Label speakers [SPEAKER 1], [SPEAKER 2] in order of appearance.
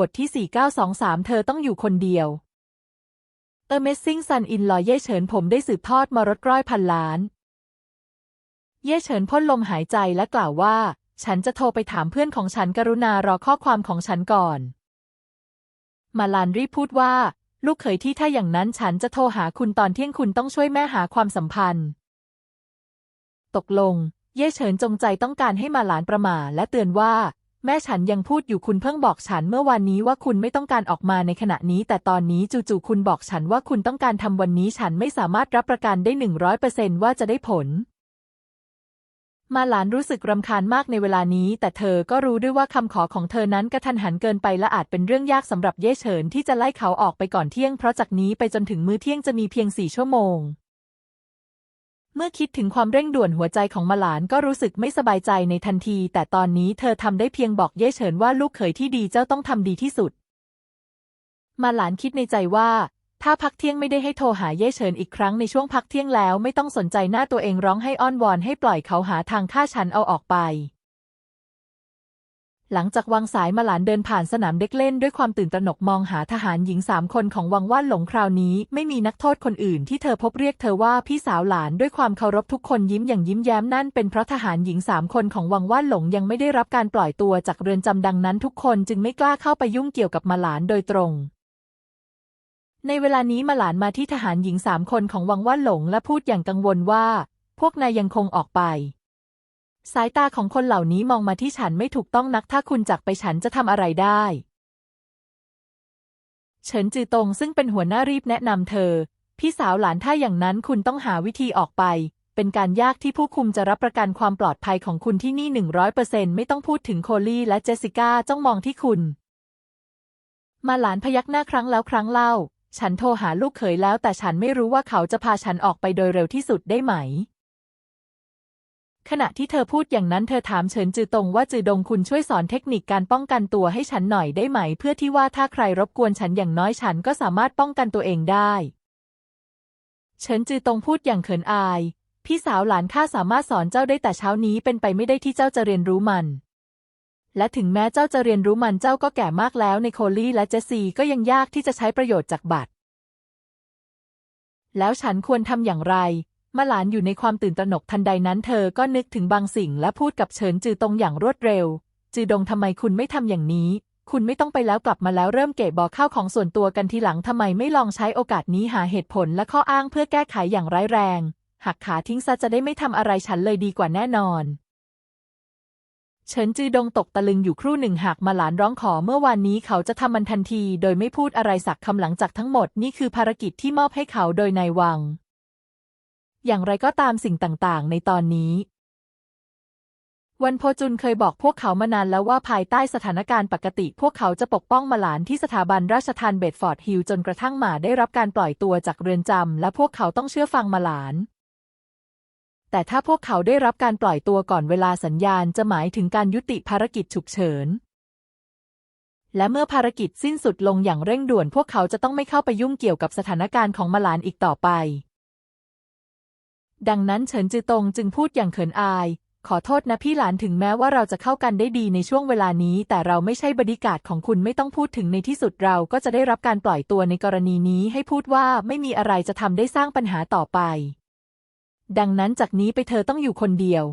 [SPEAKER 1] บทที่ 4923 เธอต้องอยู่คนเดียว Amazing Sun in Law เย่เฉินผมได้สืบทอดมรดกร้อยพันล้าน เย่เฉินพ่นลมหายใจและกล่าวว่า ฉันจะโทรไปถามเพื่อนของฉันกรุณารอข้อความของฉันก่อน มาลานรีพูดว่า ลูกเขยที่ถ้าอย่างนั้นฉันจะโทรหาคุณตอนเที่ยงคุณต้องช่วยแม่หาความสัมพันธ์ ตกลง เย่เฉินจงใจต้องการให้มาลานประมาและเตือนว่า แม่ฉันยังพูดอยู่คุณเพิ่งบอกฉันเมื่อวานนี้ว่าคุณไม่ต้องการออกมาในขณะนี้ แต่ตอนนี้จู่ๆคุณบอกฉันว่าคุณต้องการทำวันนี้ฉันไม่สามารถรับประกันได้หนึ่งร้อยเปอร์เซนว่าจะได้ผล มาหลานรู้สึกรำคาญมากในเวลานี้ แต่เธอก็รู้ด้วยว่าคำขอของเธอนั้นกระทันหันเกินไปและอาจเป็นเรื่องยากสำหรับเย่เฉินที่จะไล่เขาออกไปก่อนเที่ยงเพราะจากนี้ไปจนถึงมื้อเที่ยงจะมีเพียงสี่ชั่วโมง เมื่อคิดถึงความเร่งด่วนหัวใจของมาหลานก็รู้สึกไม่สบายใจในทันที แต่ตอนนี้เธอทำได้เพียงบอกเย่เฉินว่าลูกเขยที่ดีเจ้าต้องทำดีที่สุด มาหลานคิดในใจว่า ถ้าพักเที่ยงไม่ได้ให้โทรหาเย่เฉินอีกครั้งในช่วงพักเที่ยงแล้วไม่ต้องสนใจหน้าตัวเองร้องให้อ้อนวอนให้ปล่อยเขาหาทางฆ่าฉันเอาออกไป หลังจากวางสายมาหลานเดินผ่านสนามเด็กเล่นด้วยความตื่นตระหนกมองหาทหารหญิงสามคนของวังว่านหลงคราวนี้ ไม่มีนักโทษคนอื่นที่เธอพบเรียกเธอว่าพี่สาวหลานด้วยความเคารพทุกคนยิ้มอย่างยิ้มแย้มนั่นเป็นเพราะทหารหญิงสามคนของวังว่านหลงยังไม่ได้รับการปล่อยตัวจากเรือนจำดังนั้นทุกคนจึงไม่กล้าเข้าไปยุ่งเกี่ยวกับมาหลานโดยตรงในเวลานี้มาหลานมาที่ทหารหญิงสามคนของวังว่านหลงและพูดอย่างกังวลว่า พวกนายยังคงออกไป สายตาของคนเหล่านี้มองมาที่ฉันไม่ถูกต้องนักถ้าคุณจากไปฉันจะทำอะไรได้ เฉินจือตงซึ่งเป็นหัวหน้ารีบแนะนำเธอ พี่สาวหลานถ้าอย่างนั้นคุณต้องหาวิธีออกไป เป็นการยากที่ผู้คุมจะรับประกันความปลอดภัยของคุณที่นี่หนึ่งร้อยเปอร์เซ็นไม่ต้องพูดถึงโคลี่และเจสสิก้าจ้องมองที่คุณ มาหลานพยักหน้าครั้งแล้วครั้งเล่า ฉันโทรหาลูกเขยแล้วแต่ฉันไม่รู้ว่าเขาจะพาฉันออกไปโดยเร็วที่สุดได้ไหม ขณะที่เธอพูดอย่างนั้นเธอถามเฉินจือตงว่าจือดงคุณช่วยสอนเทคนิคการป้องกันตัวให้ฉันหน่อยได้ไหม เพื่อที่ว่าถ้าใครรบกวนฉันอย่างน้อยฉันก็สามารถป้องกันตัวเองได้ เฉินจือตงพูดอย่างเขินอาย พี่สาวหลานข้าสามารถสอนเจ้าได้แต่เช้านี้เป็นไปไม่ได้ที่เจ้าจะเรียนรู้มัน และถึงแม้เจ้าจะเรียนรู้มันเจ้าก็แก่มากแล้วในโคลี่และเจสซีก็ยังยากที่จะใช้ประโยชน์จากบัตรแล้วฉันควรทำอย่างไร มาหลานอยู่ในความตื่นตระหนกทันใดนั้นเธอก็นึกถึงบางสิ่งและพูดกับเฉินจือตงอย่างรวดเร็ว จือดงทำไมคุณไม่ทำอย่างนี้ คุณไม่ต้องไปแล้วกลับมาแล้วเริ่มเก็บบ่อข้าวของส่วนตัวกันทีหลังทำไมไม่ลองใช้โอกาสนี้หาเหตุผลและข้ออ้างเพื่อแก้ไขอย่างร้ายแรง หักขาทิ้งซะจะได้ไม่ทำอะไรฉันเลยดีกว่าแน่นอนเฉินจือดงตกตะลึงอยู่ครู่หนึ่งหากมาหลานร้องขอเมื่อวานนี้เขาจะทำมันทันที โดยไม่พูดอะไรสักคำหลังจากทั้งหมดนี่คือภารกิจที่มอบให้เขาโดยนายวัง อย่างไรก็ตามสิ่งต่างๆ ในตอนนี้ วันโพจุนเคยบอกพวกเขามานานแล้วว่าภายใต้สถานการณ์ปกติ พวกเขาจะปกป้องมาหลานที่สถาบันราชทานเบดฟอร์ดฮิลจนกระทั่งหมาได้รับการปล่อยตัวจากเรือนจำและพวกเขาต้องเชื่อฟังมาหลานแต่ถ้าพวกเขาได้รับการปล่อยตัวก่อนเวลาสัญญาณจะหมายถึงการยุติภารกิจฉุกเฉิน และเมื่อภารกิจสิ้นสุดลงอย่างเร่งด่วน พวกเขาจะต้องไม่เข้าไปยุ่งเกี่ยวกับสถานการณ์ของมาลานอีกต่อไป ดังนั้นเฉินจือตงจึงพูดอย่างเขินอาย ขอโทษนะพี่หลานถึงแม้ว่าเราจะเข้ากันได้ดีในช่วงเวลานี้ แต่เราไม่ใช่บริการของคุณไม่ต้องพูดถึงในที่สุดเราก็จะได้รับการปล่อยตัวในกรณีนี้ให้พูดว่าไม่มีอะไรจะทำได้สร้างปัญหาต่อไป ดังนั้นจากนี้ไปเธอต้องอยู่คนเดียว